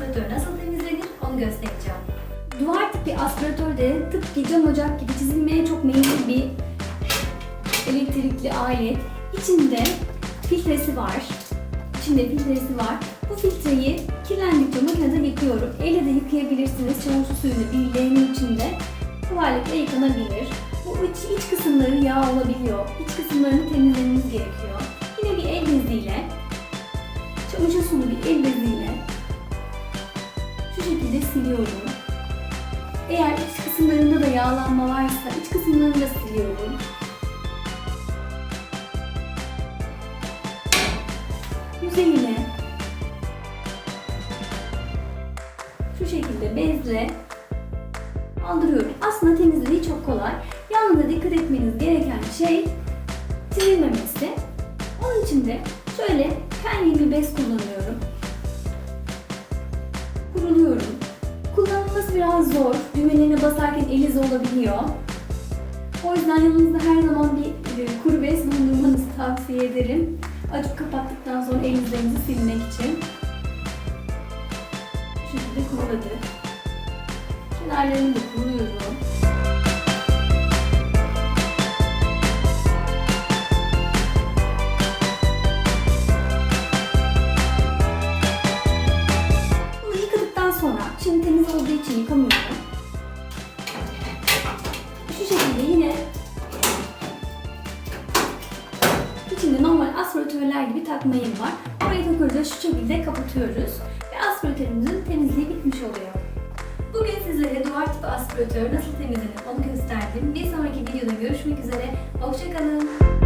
aspiratör nasıl temizlenir onu göstereceğim. Duvar tipi aspiratörde tıpkı cam ocak gibi çizilmeye çok meyilli bir elektrikli alet. İçinde filtresi var. İçinde filtresi var. Bu filtreyi kirlendikçe makinede yıkıyorum. Elle de yıkayabilirsiniz. Çamaşır suyunu bir bilgilerinin içinde kolaylıkla yıkanabilir. Bu iç, iç kısımları yağ olabiliyor. İç kısımlarını temizlemeniz gerekiyor. Yine bir el beziyle çamaşır suyunu bir el bezi siliyorum. Eğer iç kısımlarında da yağlanma varsa iç kısımlarını da siliyorum. Yüzeyine şu şekilde bezle aldırıyorum. Aslında temizliği çok kolay. Yalnız dikkat etmeniz gereken şey çizilmemesi. Onun için de şöyle kendi bir bez kullanıyorum. Biraz zor. Düğmelerine basarken eliz olabiliyor. O yüzden yanınızda her zaman bir e, kuru bez bulundurmanızı tavsiye ederim. Açıp kapattıktan sonra elinizlerinizi silmek için. Bu şekilde kuruladı. Kenarlarını da kuruluyorum. İçinde normal aspiratörler gibi takmayım var. Orayı takıyoruz şu şekilde kapatıyoruz. Ve aspiratörümüzün temizliği bitmiş oluyor. Bugün sizlere duvar tipi aspiratör nasıl temizlenir onu gösterdim. Bir sonraki videoda görüşmek üzere. Hoşçakalın.